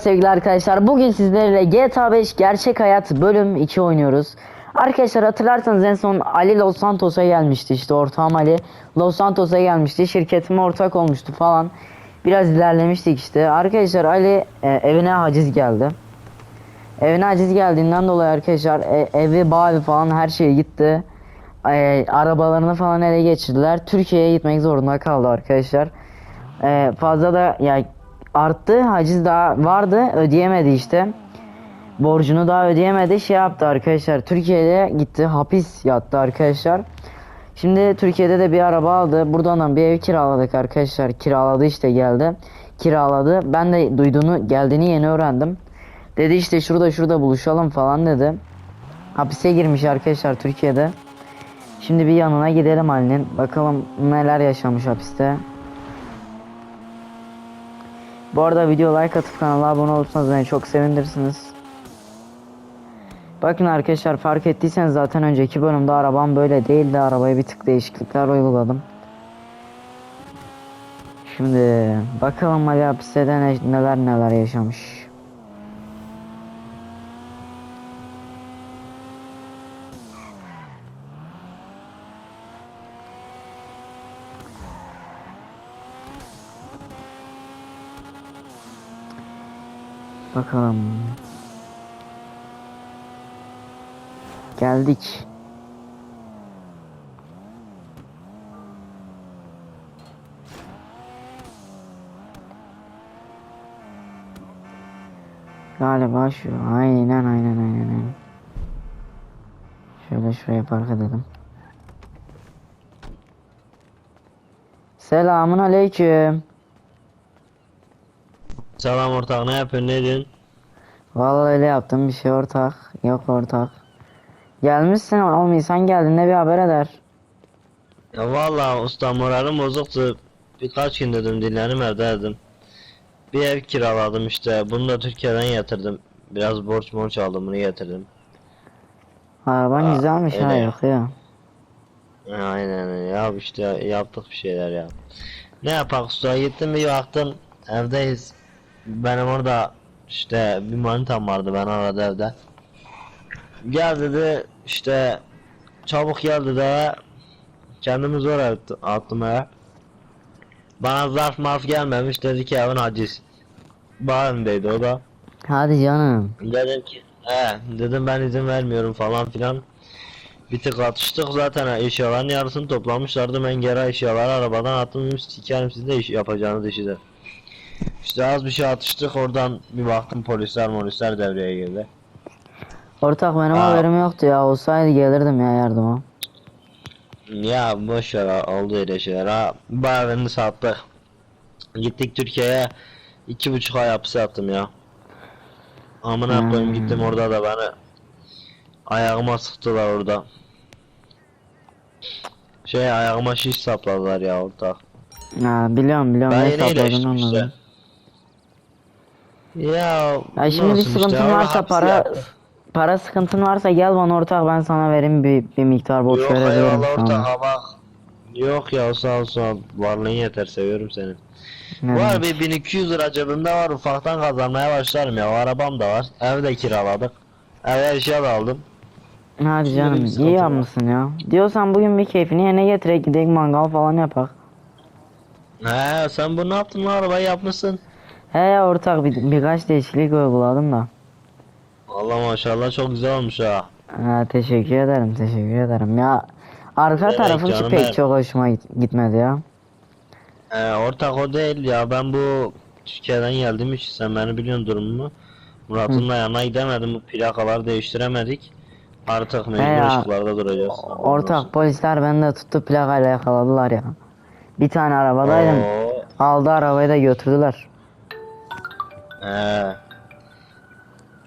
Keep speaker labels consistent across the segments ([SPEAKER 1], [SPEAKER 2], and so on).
[SPEAKER 1] Sevgili arkadaşlar bugün sizlerle GTA 5 Gerçek Hayat bölüm 2 oynuyoruz. Arkadaşlar hatırlarsanız en son Ali Los Santos'a gelmişti işte ortağım Ali Los Santos'a gelmişti şirketime ortak olmuştu falan. Biraz ilerlemiştik işte. Arkadaşlar Ali e, evine haciz geldi. Evine haciz geldiğinden dolayı arkadaşlar e, evi bağı falan her şey gitti. E, arabalarını falan ele geçirdiler. Türkiye'ye gitmek zorunda kaldı arkadaşlar. E, fazla da ya arttı. Haciz daha vardı. Ödeyemedi işte. Borcunu daha ödeyemedi. Şey yaptı arkadaşlar. Türkiye'ye gitti. Hapis yattı arkadaşlar. Şimdi Türkiye'de de bir araba aldı. Buradan da bir ev kiraladık arkadaşlar. Kiraladı işte geldi. Kiraladı. Ben de duyduğunu geldiğini yeni öğrendim. Dedi işte şurada şurada buluşalım falan dedi. Hapise girmiş arkadaşlar Türkiye'de. Şimdi bir yanına gidelim Ali'nin. Bakalım neler yaşamış hapiste. Bu arada video like atıp kanala abone olursanız beni çok sevindirirsiniz. Bakın arkadaşlar fark ettiyseniz zaten önceki bölümde arabam böyle değildi. Arabaya bir tık değişiklikler uyguladım. Şimdi bakalım Ali hapiste neler neler yaşamış. Bakalım. Geldik. Galiba şu. Aynen aynen aynen aynen. Şöyle şuraya park edelim. Selamun aleyküm.
[SPEAKER 2] Selam ortak ne yapıyorsun ne diyorsun?
[SPEAKER 1] Vallahi öyle yaptım bir şey ortak. Yok ortak. Gelmişsin oğlum insan geldiğinde bir haber eder.
[SPEAKER 2] Ya valla usta moralim bozuktu. Birkaç gün dedim dinlenim evdeydim. Bir ev kiraladım işte. Bunu da Türkiye'den yatırdım. Biraz borç borç aldım bunu getirdim.
[SPEAKER 1] Araban
[SPEAKER 2] Aa,
[SPEAKER 1] güzelmiş ha
[SPEAKER 2] öyle ya. Aynen ya işte yaptık bir şeyler ya. Ne yapak usta gittim bir baktım evdeyiz. Benim orada işte bir manitam vardı ben arada evde. Gel dedi işte çabuk gel dedi eve. Kendimi zor attı- attım eve. Bana zarf marf gelmemiş dedi ki evin aciz. Bağımdaydı o da.
[SPEAKER 1] Hadi canım.
[SPEAKER 2] Dedim ki he dedim ben izin vermiyorum falan filan. Bir tık atıştık zaten eşyaların yarısını toplamışlardı ben geri eşyaları arabadan attım sikerim siz de iş yapacağınız işi de. İşte az bir şey atıştık oradan bir baktım polisler polisler devreye girdi.
[SPEAKER 1] Ortak benim
[SPEAKER 2] Aa.
[SPEAKER 1] haberim yoktu ya. Olsaydı gelirdim ya yardıma.
[SPEAKER 2] Ya boş ver oldu öyle şeyler ha. Bağırını sattık. Gittik Türkiye'ye iki buçuk ay hapis yattım ya. Amına
[SPEAKER 1] Hmm.
[SPEAKER 2] koyayım gittim orada da beni ayağıma sıktılar orada. Şey ayağıma şiş sapladılar ya orada.
[SPEAKER 1] Ha, biliyorum biliyorum
[SPEAKER 2] Ben
[SPEAKER 1] ne
[SPEAKER 2] işte.
[SPEAKER 1] anladım.
[SPEAKER 2] Ya,
[SPEAKER 1] Ya şimdi bir
[SPEAKER 2] işte,
[SPEAKER 1] sıkıntın
[SPEAKER 2] orada
[SPEAKER 1] varsa para
[SPEAKER 2] yattım.
[SPEAKER 1] para sıkıntın varsa gel bana ortak ben sana vereyim bir, bir miktar borç
[SPEAKER 2] Yok
[SPEAKER 1] verebilirim sana.
[SPEAKER 2] hava. Yok ya sağ ol sağ ol. Varlığın yeter seviyorum seni.
[SPEAKER 1] Ne
[SPEAKER 2] Var bir 1200 lira cebimde var ufaktan kazanmaya başlarım ya. O arabam da var. Ev de kiraladık. Eve eşya da aldım.
[SPEAKER 1] Hadi canım iyi yapmışsın ya. Diyorsan bugün bir keyfini yerine getirek gidelim mangal falan yapak.
[SPEAKER 2] He sen bu ne yaptın lan arabayı yapmışsın.
[SPEAKER 1] He ortak bir, birkaç değişiklik uyguladım da.
[SPEAKER 2] Allah maşallah çok güzel olmuş ha.
[SPEAKER 1] Ha, teşekkür ederim teşekkür ederim ya. Arka
[SPEAKER 2] demek
[SPEAKER 1] tarafı
[SPEAKER 2] canım
[SPEAKER 1] pek
[SPEAKER 2] benim.
[SPEAKER 1] çok hoşuma git- gitmedi ya.
[SPEAKER 2] He ortak o değil ya ben bu Türkiye'den geldim hiç sen beni biliyorsun durumumu. Murat'ın da yanına gidemedim bu plakaları değiştiremedik. Artık mecbur ışıklarda duracağız.
[SPEAKER 1] Ortak polisler beni de tuttu plakayla yakaladılar ya. Bir tane arabadaydım.
[SPEAKER 2] Oo,
[SPEAKER 1] Aldı arabayı da götürdüler.
[SPEAKER 2] He.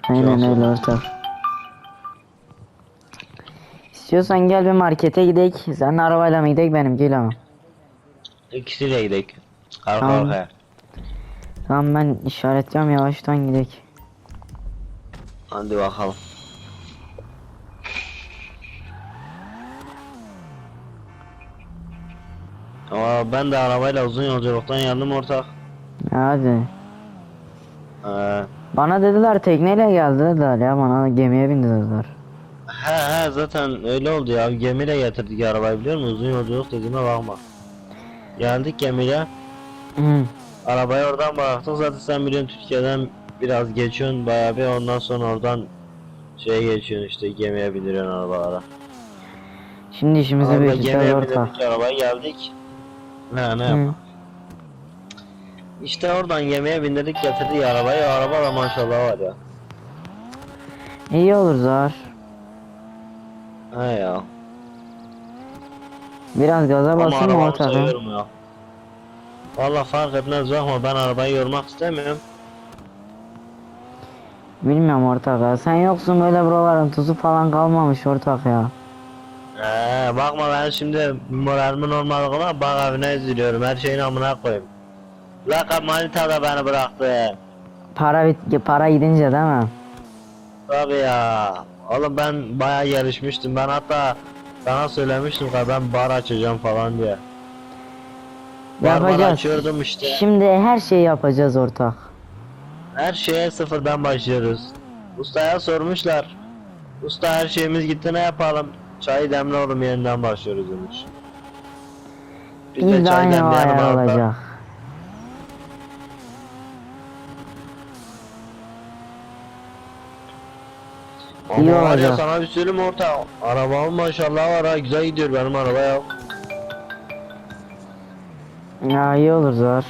[SPEAKER 1] Aynen öyle
[SPEAKER 2] iyi.
[SPEAKER 1] ortak. İstiyorsan gel bir markete gidelim. Sen arabayla mı gidelim benimkiyle mi?
[SPEAKER 2] İkisiyle gidelim. Arka
[SPEAKER 1] Tamam.
[SPEAKER 2] arkaya.
[SPEAKER 1] Tamam ben işaretleyeceğim yavaştan gidelim.
[SPEAKER 2] Hadi bakalım. Ama ben de arabayla uzun yolculuktan geldim ortak.
[SPEAKER 1] Hadi.
[SPEAKER 2] Ee,
[SPEAKER 1] Bana dediler tekneyle geldi dediler ya bana gemiye bindi dediler.
[SPEAKER 2] He he zaten öyle oldu ya. Gemiyle getirdik arabayı biliyor musun? Uzun yolculuk dediğime bakma. Geldik gemiyle.
[SPEAKER 1] Hı.
[SPEAKER 2] Arabayı oradan bıraktık. Zaten sen biliyorsun Türkiye'den biraz geçiyorsun bayağı bir ondan sonra oradan şeye geçiyorsun işte gemiye bindiriyorsun arabalara.
[SPEAKER 1] Şimdi işimize ihtimal
[SPEAKER 2] gemiye
[SPEAKER 1] ortak.
[SPEAKER 2] bindirdik arabaya geldik. Ne ne
[SPEAKER 1] Hı.
[SPEAKER 2] İşte oradan gemiye bindirdik getirdik arabayı. Araba da maşallah var ya.
[SPEAKER 1] İyi olur Zar.
[SPEAKER 2] He ya.
[SPEAKER 1] Biraz gaza basın mı ha?
[SPEAKER 2] seviyorum ya. Valla fark etmez bakma ben arabayı yormak istemiyorum.
[SPEAKER 1] Bilmiyorum ortak ya. Sen yoksun böyle buraların tuzu falan kalmamış ortak ya.
[SPEAKER 2] Ee, bakma ben şimdi moralimin olmadığına bak evine üzülüyorum. Her şeyin amına koyayım. Laka manita da beni bıraktı.
[SPEAKER 1] Para bit para gidince değil mi?
[SPEAKER 2] Tabii ya. Oğlum ben bayağı yarışmıştım. Ben hatta sana söylemiştim ki ben bar açacağım falan diye. Bar bar
[SPEAKER 1] Yapacağız.
[SPEAKER 2] açıyordum işte.
[SPEAKER 1] Şimdi her şeyi yapacağız ortak.
[SPEAKER 2] Her şeye sıfırdan başlıyoruz. Ustaya sormuşlar. Usta her şeyimiz gitti ne yapalım? Çayı demle oğlum yeniden başlıyoruz demiş.
[SPEAKER 1] İyi de aynı o
[SPEAKER 2] demleyelim hatta.
[SPEAKER 1] olacak.
[SPEAKER 2] Ama
[SPEAKER 1] İyi
[SPEAKER 2] var ya
[SPEAKER 1] olacak.
[SPEAKER 2] sana bir söyleyeyim mi orta. Arabam maşallah var ha güzel gidiyor benim araba ya.
[SPEAKER 1] Ya iyi olur Zar.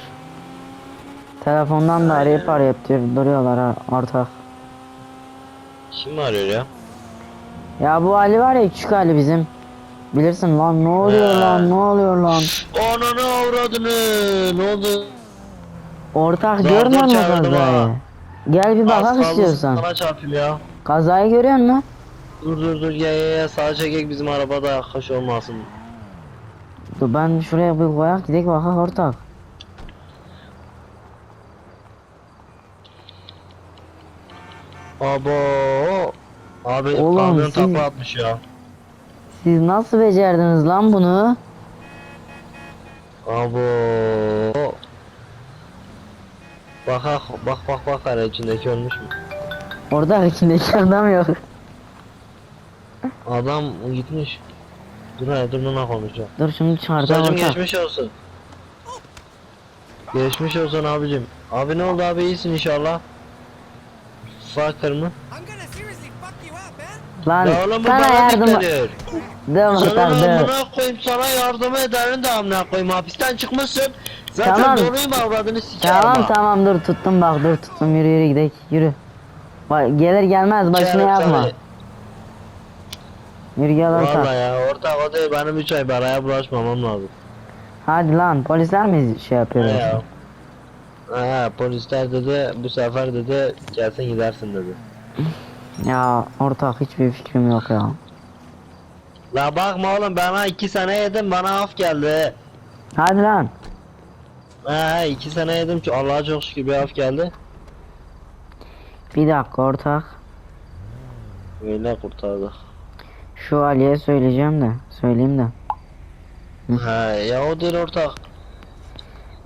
[SPEAKER 1] Telefondan da arayıp arayıp dur- duruyorlar ha ortak.
[SPEAKER 2] Kim arıyor ya?
[SPEAKER 1] Ya bu Ali var ya küçük Ali bizim. Bilirsin lan ne oluyor lan ne oluyor lan.
[SPEAKER 2] Ananı avradını ne oldu?
[SPEAKER 1] Ortak
[SPEAKER 2] Zar
[SPEAKER 1] görmüyor musun
[SPEAKER 2] çağırdım
[SPEAKER 1] kazayı?
[SPEAKER 2] ha.
[SPEAKER 1] Gel bir
[SPEAKER 2] Az
[SPEAKER 1] bakak
[SPEAKER 2] kaldı
[SPEAKER 1] istiyorsan.
[SPEAKER 2] Sana çarpayım ya.
[SPEAKER 1] Kazayı görüyor musun?
[SPEAKER 2] Dur dur dur ya ya ya sağa çekek bizim arabada kaş olmasın.
[SPEAKER 1] Dur ben şuraya bir koyak gidelim bakak ortak.
[SPEAKER 2] Abo. Abi
[SPEAKER 1] Oğlum,
[SPEAKER 2] kamyon
[SPEAKER 1] siz-
[SPEAKER 2] takla atmış ya.
[SPEAKER 1] Siz nasıl becerdiniz lan bunu?
[SPEAKER 2] Abo. Bak bak bak bak bak ara içindeki ölmüş mü?
[SPEAKER 1] Orada içindeki adam yok.
[SPEAKER 2] Adam gitmiş. Dur hadi dur buna konuşacağım.
[SPEAKER 1] Dur çıkartalım
[SPEAKER 2] Ustacım
[SPEAKER 1] ortak.
[SPEAKER 2] geçmiş olsun. Geçmiş olsun abicim. Abi ne oldu abi iyisin inşallah. Fakir mı?
[SPEAKER 1] Lan
[SPEAKER 2] Ya oğlum bu
[SPEAKER 1] sana
[SPEAKER 2] bana
[SPEAKER 1] yardım...
[SPEAKER 2] dikkatliyor.
[SPEAKER 1] Dur
[SPEAKER 2] Sana
[SPEAKER 1] ortak dur.
[SPEAKER 2] amına koyayım sana yardım ederim de amına koyayım hapisten çıkmışsın. Zaten
[SPEAKER 1] Tamam.
[SPEAKER 2] doluyum avradını sikerim
[SPEAKER 1] Tamam
[SPEAKER 2] ha.
[SPEAKER 1] tamam dur tuttum bak dur tuttum yürü yürü gidelim yürü. Bak gelir gelmez yakma.
[SPEAKER 2] seni.
[SPEAKER 1] Yürü gel ortak.
[SPEAKER 2] Vallahi ya ortak o değil benim 3 ay baraya bulaşmamam lazım.
[SPEAKER 1] Hadi lan polisler mi şey yapıyor?
[SPEAKER 2] He ya. Ha, polisler dedi bu sefer dedi gelsin gidersin dedi.
[SPEAKER 1] Ya ortak hiçbir fikrim yok ya.
[SPEAKER 2] La bakma oğlum bana 2 sene yedim bana af geldi.
[SPEAKER 1] Hadi lan.
[SPEAKER 2] Ha 2 sene yedim ki Allah'a çok şükür bir af geldi.
[SPEAKER 1] Bir dakika ortak.
[SPEAKER 2] Öyle kurtardık.
[SPEAKER 1] Şu Ali'ye söyleyeceğim de. Söyleyeyim de.
[SPEAKER 2] Ha ya o değil ortak.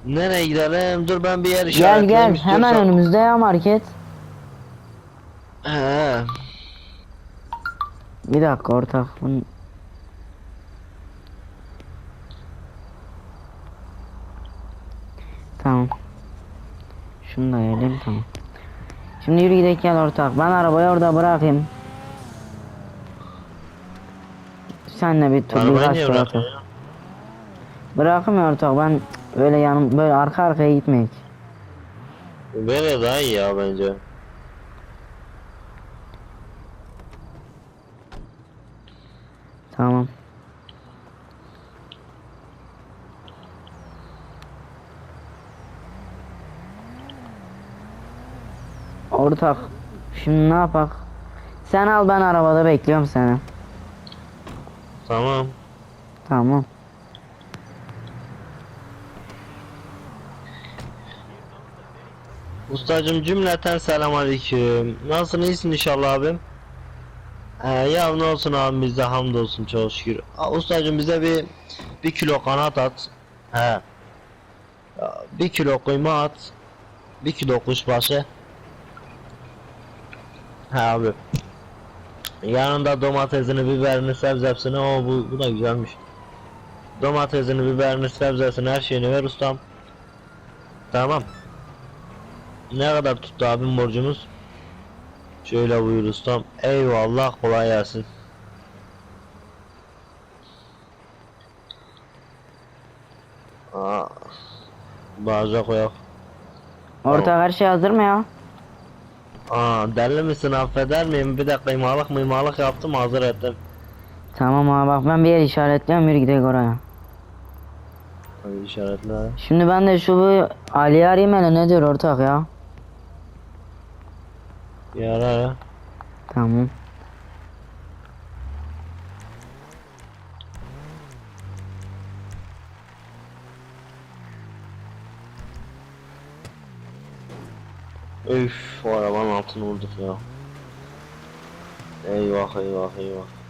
[SPEAKER 2] Nereye gidelim? Dur ben bir yer
[SPEAKER 1] Gel
[SPEAKER 2] işaretleyeyim
[SPEAKER 1] gel
[SPEAKER 2] istiyorsan.
[SPEAKER 1] hemen önümüzde ya market.
[SPEAKER 2] He.
[SPEAKER 1] Bir dakika ortak. Bunu... Tamam. Şunu da yedim tamam. Şimdi yürü gidelim gel ortak. Ben arabayı orada bırakayım. Senle bir tur birkaç
[SPEAKER 2] niye
[SPEAKER 1] tur atalım. Bırakayım ortak ben böyle yanım böyle arka arkaya gitmeyek.
[SPEAKER 2] Böyle daha iyi ya bence.
[SPEAKER 1] Tamam. Ortak. Şimdi ne yapak? Sen al ben arabada bekliyorum seni.
[SPEAKER 2] Tamam.
[SPEAKER 1] Tamam.
[SPEAKER 2] Ustacım cümleten selamünaleyküm. Nasılsın iyisin inşallah abim? Ee, ya ne olsun abim bizde hamdolsun çok şükür. Aa, ustacım bize bir bir kilo kanat at. He. Bir kilo kıyma at. Bir kilo kuşbaşı. He abi. Yanında domatesini, biberini, sebzesini o bu, bu da güzelmiş. Domatesini, biberini, sebzesini, her şeyini ver ustam. Tamam. Ne kadar tuttu abim borcumuz? Şöyle buyur ustam. Eyvallah kolay gelsin. Aa, Bağıza koyak.
[SPEAKER 1] Ortak her şey hazır mı ya?
[SPEAKER 2] Aa deli misin affeder miyim? Bir de kıymalık mıymalık yaptım hazır ettim.
[SPEAKER 1] Tamam abi bak ben bir yer işaretliyorum yürü gidelim oraya.
[SPEAKER 2] Hadi işaretle.
[SPEAKER 1] Şimdi ben de şu bu Ali'yi arayayım hele ne diyor ortak ya?
[SPEAKER 2] Bir ara ya.
[SPEAKER 1] Tamam.
[SPEAKER 2] Üf o arabanın altını vurduk ya. Eyvah eyvah eyvah.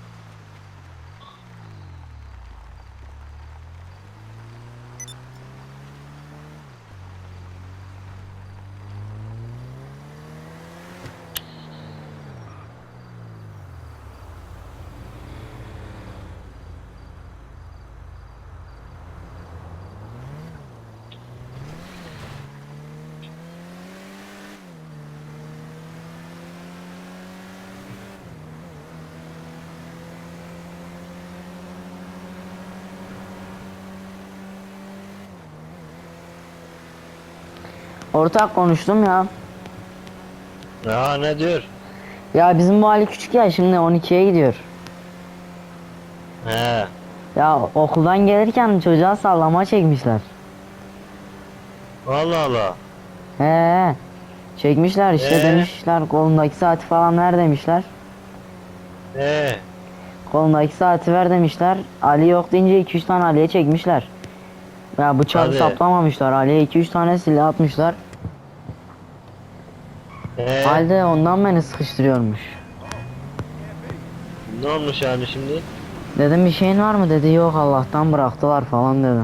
[SPEAKER 1] Ortak konuştum ya.
[SPEAKER 2] Ya ne diyor?
[SPEAKER 1] Ya bizim bu Ali küçük ya şimdi 12'ye gidiyor.
[SPEAKER 2] He.
[SPEAKER 1] Ya okuldan gelirken çocuğa sallama çekmişler.
[SPEAKER 2] Allah Allah.
[SPEAKER 1] He. Çekmişler işte
[SPEAKER 2] Ee?
[SPEAKER 1] demişler kolundaki saati falan ver demişler.
[SPEAKER 2] He.
[SPEAKER 1] Kolundaki saati ver demişler. Ali yok deyince 2-3 tane Ali'ye çekmişler. Ya bıçağı
[SPEAKER 2] Hadi.
[SPEAKER 1] saplamamışlar. Ali'ye 2-3 tane silah atmışlar.
[SPEAKER 2] He.
[SPEAKER 1] Halde ondan beni sıkıştırıyormuş.
[SPEAKER 2] Ne olmuş yani şimdi?
[SPEAKER 1] Dedim bir şeyin var mı dedi yok Allah'tan bıraktılar falan dedi.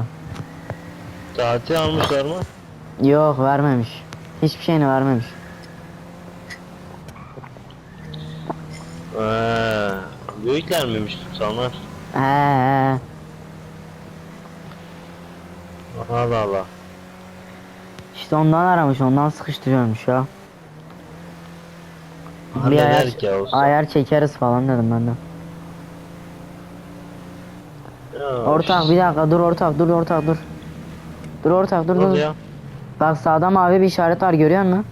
[SPEAKER 2] Saati almışlar mı?
[SPEAKER 1] Yok vermemiş. Hiçbir şeyini vermemiş.
[SPEAKER 2] He. Büyükler miymiş tutanlar?
[SPEAKER 1] He he.
[SPEAKER 2] Allah Allah.
[SPEAKER 1] İşte ondan aramış ondan sıkıştırıyormuş ya. Bir ayar, ayar çekeriz falan dedim ben de. Ortak bir dakika dur ortak dur ortak dur. Dur ortak dur dur. Bak sağda mavi bir işaret var görüyor musun?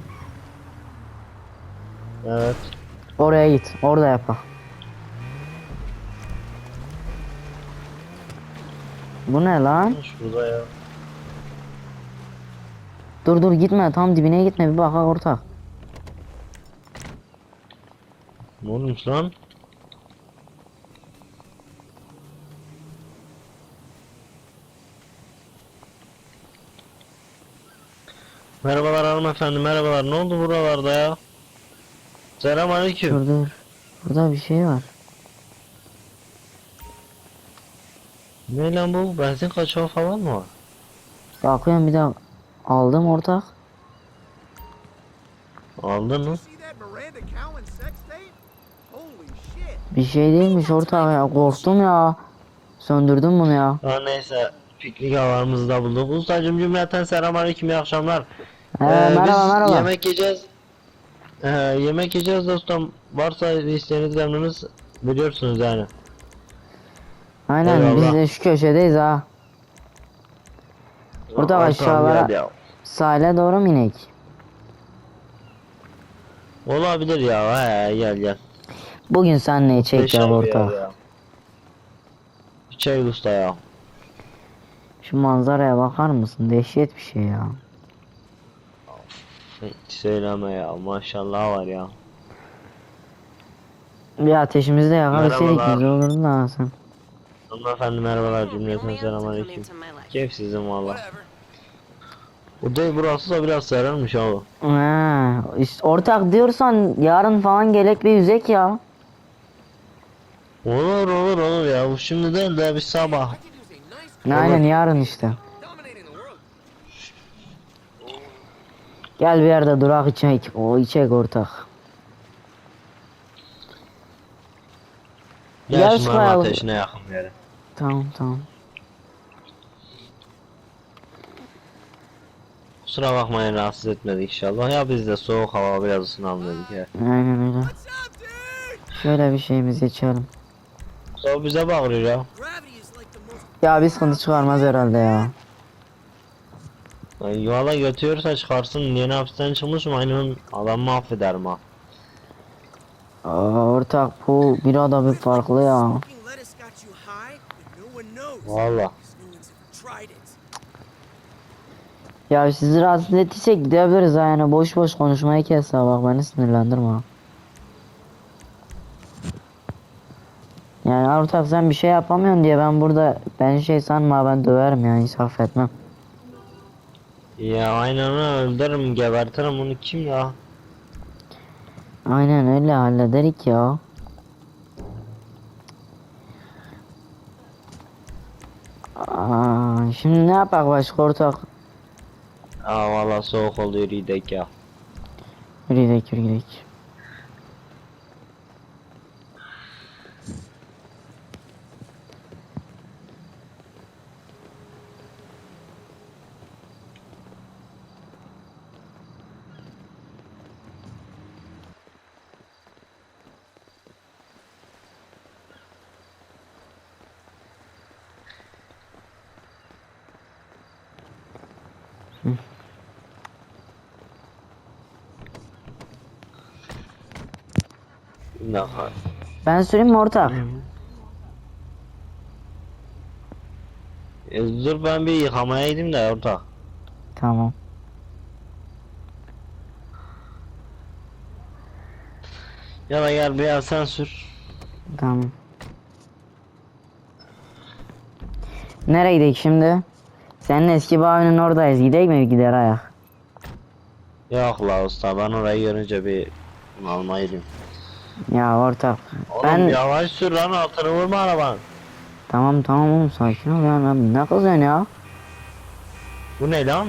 [SPEAKER 2] Evet.
[SPEAKER 1] Oraya git. Orada yap bak. Bu ne lan?
[SPEAKER 2] Şurada ya.
[SPEAKER 1] Dur dur gitme tam dibine gitme bir bak ortak.
[SPEAKER 2] Ne olmuş lan? Merhabalar hanımefendi merhabalar ne oldu buralarda ya? Selam aleyküm.
[SPEAKER 1] Dur dur. Burada bir şey var.
[SPEAKER 2] Ne lan bu benzin kaçağı falan mı var?
[SPEAKER 1] Bakıyorum bir daha aldım ortak.
[SPEAKER 2] Aldın mı?
[SPEAKER 1] Bir şey değilmiş ortak ya korktum ya. Söndürdüm bunu ya.
[SPEAKER 2] Ha neyse piknik havalarımızı da bulduk. Ustacım cümleten selam aleyküm iyi akşamlar.
[SPEAKER 1] He,
[SPEAKER 2] Ee,
[SPEAKER 1] merhaba
[SPEAKER 2] biz
[SPEAKER 1] merhaba.
[SPEAKER 2] yemek yiyeceğiz. Ee, yemek yiyeceğiz dostum. Varsa isteğiniz memnunuz biliyorsunuz yani.
[SPEAKER 1] Aynen biz
[SPEAKER 2] Eyvallah.
[SPEAKER 1] de şu köşedeyiz ha. Burada aşağılara-. Sahile doğru mu inek?
[SPEAKER 2] Olabilir ya he gel gel.
[SPEAKER 1] Bugün sen ortak.
[SPEAKER 2] ya. Bir çay usta ya.
[SPEAKER 1] Şu manzaraya bakar mısın? Dehşet bir şey ya.
[SPEAKER 2] Hiç söyleme ya maşallah var ya.
[SPEAKER 1] Bir ateşimizi de
[SPEAKER 2] Merhabalar.
[SPEAKER 1] güzel olurdu da sen.
[SPEAKER 2] Hanımefendi merhabalar cümleten selam aleyküm. Keyif sizin valla. Değil burası da biraz sararmış abi.
[SPEAKER 1] Ha, işte ortak diyorsan yarın falan gelek bir yüzek ya.
[SPEAKER 2] Olur olur olur ya bu şimdi değil de bir sabah.
[SPEAKER 1] Aynen yarın işte. Gel bir yerde durak içek. O içek ortak.
[SPEAKER 2] Gel şu mama
[SPEAKER 1] bayağı-
[SPEAKER 2] ateşine yakın bir yere.
[SPEAKER 1] Tamam tamam.
[SPEAKER 2] Kusura bakmayın rahatsız etmedik inşallah. Ya biz de soğuk hava biraz ısınalım dedik ya.
[SPEAKER 1] Aynen öyle. Şöyle bir şeyimizi içelim.
[SPEAKER 2] Soğuk bize bağırıyor ya.
[SPEAKER 1] Ya bir sıkıntı çıkarmaz herhalde ya.
[SPEAKER 2] Yani Valla götürürse çıkarsın. Yeni hapisten çıkmışım aynen adam mahvederim ha.
[SPEAKER 1] Aa, ortak bu bira bir farklı ya.
[SPEAKER 2] Valla.
[SPEAKER 1] Ya sizi rahatsız ettiysek gidebiliriz ha yani boş boş konuşmayı kes ha bak beni sinirlendirme Yani ortak sen bir şey yapamıyorsun diye ben burada ben şey sanma ben döverim yani hiç affetmem.
[SPEAKER 2] Ya aynen öldürürüm gebertirim bunu kim ya?
[SPEAKER 1] Aynen öyle hallederik ya. Aa, şimdi ne yapak başka ortak?
[SPEAKER 2] Aa valla soğuk oldu yürü gidelim ya.
[SPEAKER 1] Yürü gidelim
[SPEAKER 2] Bir dakika.
[SPEAKER 1] Ben süreyim mi ortak?
[SPEAKER 2] E, dur ben bir yıkamaya gideyim de orta.
[SPEAKER 1] Tamam.
[SPEAKER 2] Ya da gel biraz sen sür.
[SPEAKER 1] Tamam. Nereye gidelim şimdi? Senin eski bağının oradayız. Gidelim mi gider ayak?
[SPEAKER 2] Yok la usta ben orayı görünce bir gideyim.
[SPEAKER 1] Ya ortak.
[SPEAKER 2] Oğlum
[SPEAKER 1] Ben
[SPEAKER 2] yavaş sür lan altını vurma arabanın.
[SPEAKER 1] tamam tamam oğlum sakin ol ya. Ne kızıyorsun ya?
[SPEAKER 2] Bu ne lan?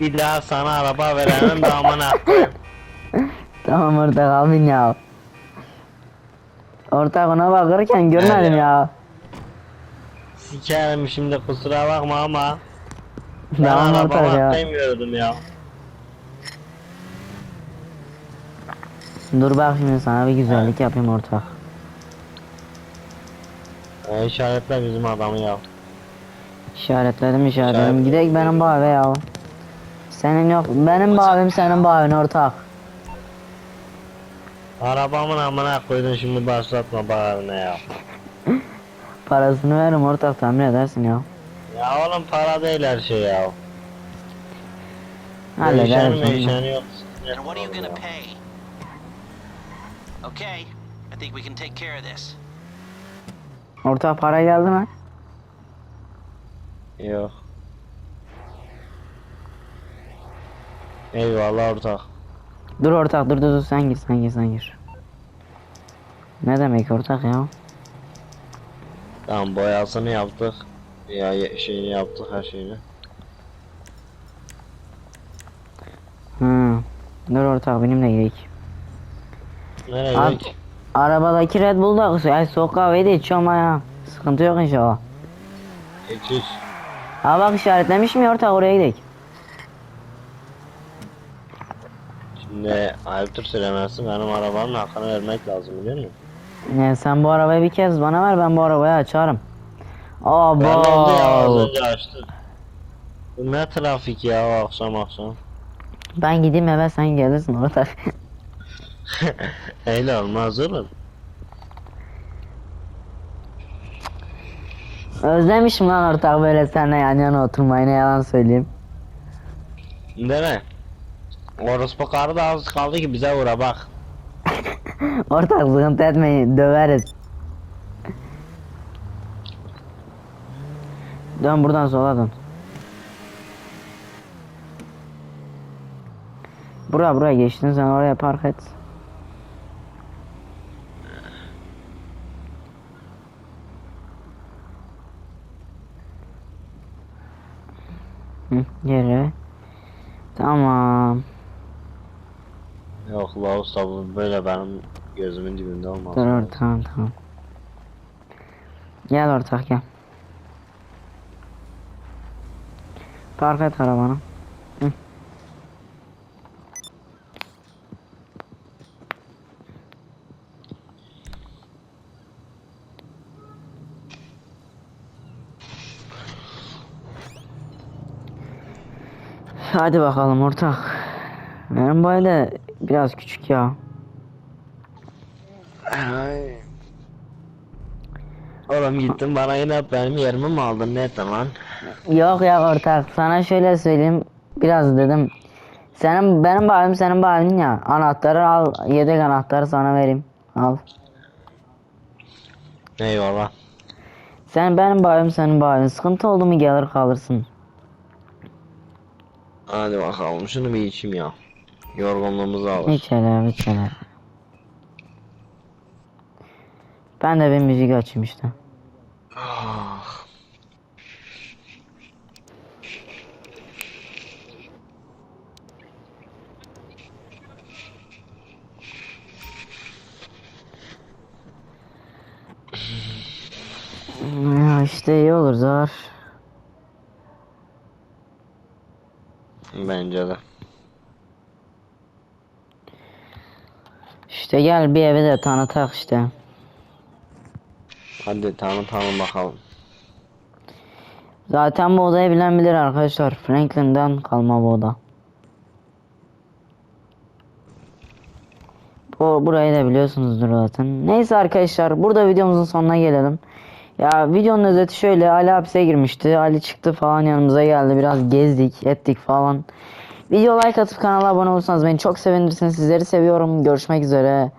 [SPEAKER 2] Bir daha sana araba veremem de amına koyayım.
[SPEAKER 1] Tamam ortak abin ya. Ortak ona bakırken görmedim ya.
[SPEAKER 2] Sikerim şimdi kusura bakma ama. Ben
[SPEAKER 1] Tamam
[SPEAKER 2] arabama
[SPEAKER 1] ya.
[SPEAKER 2] atlayamıyordum ya.
[SPEAKER 1] Dur bak şimdi sana bir güzellik yapayım ortak.
[SPEAKER 2] E, işaretle bizim adamı ya.
[SPEAKER 1] İşaretledim işaretledim.
[SPEAKER 2] İşaret-
[SPEAKER 1] Gidelim benim eve ya. Senin yok. Benim evim senin evin ortak.
[SPEAKER 2] Arabamın amına koydun şimdi başlatma bağırına ya.
[SPEAKER 1] Parasını veririm ortak tahmin edersin ya.
[SPEAKER 2] Ya oğlum para değil her şey ya.
[SPEAKER 1] Hallederim
[SPEAKER 2] Değişen
[SPEAKER 1] sonra.
[SPEAKER 2] meyişen yok.
[SPEAKER 3] And what are you gonna pay? Okay, I think we can take care of this.
[SPEAKER 1] Ortak para geldi mi?
[SPEAKER 2] Yok. Eyvallah ortak.
[SPEAKER 1] Dur ortak dur dur dur sen gir sen gir sen gir. Ne demek ortak ya?
[SPEAKER 2] Tamam boyasını yaptık. Ya şeyini yaptık her şeyini.
[SPEAKER 1] Hı. Dur ortak benimle gidelim.
[SPEAKER 2] Nereye
[SPEAKER 1] Abi-
[SPEAKER 2] gidelim?
[SPEAKER 1] Arabadaki Red Bull'da ay soğuk kahveyi de içiyorum ya. Sıkıntı yok inşallah.
[SPEAKER 2] 200.
[SPEAKER 1] Ha bak işaretlemiş mi ortak oraya gidelim.
[SPEAKER 2] Şimdi ayıptır söylemezsin benim arabanın hakkını vermek lazım biliyor musun?
[SPEAKER 1] Ya sen bu arabayı bir kez bana ver ben bu arabayı açarım. Aa
[SPEAKER 2] Ben oldu ya az
[SPEAKER 1] bu.
[SPEAKER 2] önce açtım. Bu ne trafik ya akşam akşam.
[SPEAKER 1] Ben gideyim eve sen gelirsin ortak.
[SPEAKER 2] Öyle olmaz oğlum.
[SPEAKER 1] Özlemişim lan ortak böyle seninle yan yana oturmayı ne yalan söyleyeyim.
[SPEAKER 2] Dene. Orospu karı da az kaldı ki bize vura bak.
[SPEAKER 1] Ortak sıkıntı etmeyin döveriz. Dön buradan sola dön. Buraya buraya geçtin sen oraya park et. Hı, geri. Tamam.
[SPEAKER 2] Yok la usta bu böyle benim gözümün dibinde olmaz.
[SPEAKER 1] Dur dur tamam tamam. Gel ortak gel. Park et arabanı. Hadi bakalım ortak. Benim boy da biraz küçük ya.
[SPEAKER 2] Ay. Oğlum gittin bana yine benim yerimi mi aldın ne lan?
[SPEAKER 1] Yok ya ortak sana şöyle söyleyeyim biraz dedim. Senin benim babim senin babin ya anahtarı al yedek anahtarı sana vereyim al.
[SPEAKER 2] Eyvallah.
[SPEAKER 1] Sen benim babim senin babin sıkıntı oldu mu gelir kalırsın.
[SPEAKER 2] Hadi bakalım şunu bir içeyim ya. Yorgunluğumuzu alır.
[SPEAKER 1] Hiç hele hiç hele. Ben de bir müzik açayım işte.
[SPEAKER 2] Ah.
[SPEAKER 1] Ya işte iyi olur zar.
[SPEAKER 2] Bence de.
[SPEAKER 1] İşte gel bir evi de tanıtak işte.
[SPEAKER 2] Hadi tanı tanı bakalım.
[SPEAKER 1] Zaten bu odayı bilen bilir arkadaşlar. Franklin'den kalma bu oda. Bu burayı da biliyorsunuzdur zaten. Neyse arkadaşlar burada videomuzun sonuna gelelim. Ya videonun özeti şöyle Ali hapse girmişti. Ali çıktı falan yanımıza geldi. Biraz gezdik ettik falan. Video like atıp kanala abone olursanız beni çok sevinirsiniz. Sizleri seviyorum. Görüşmek üzere.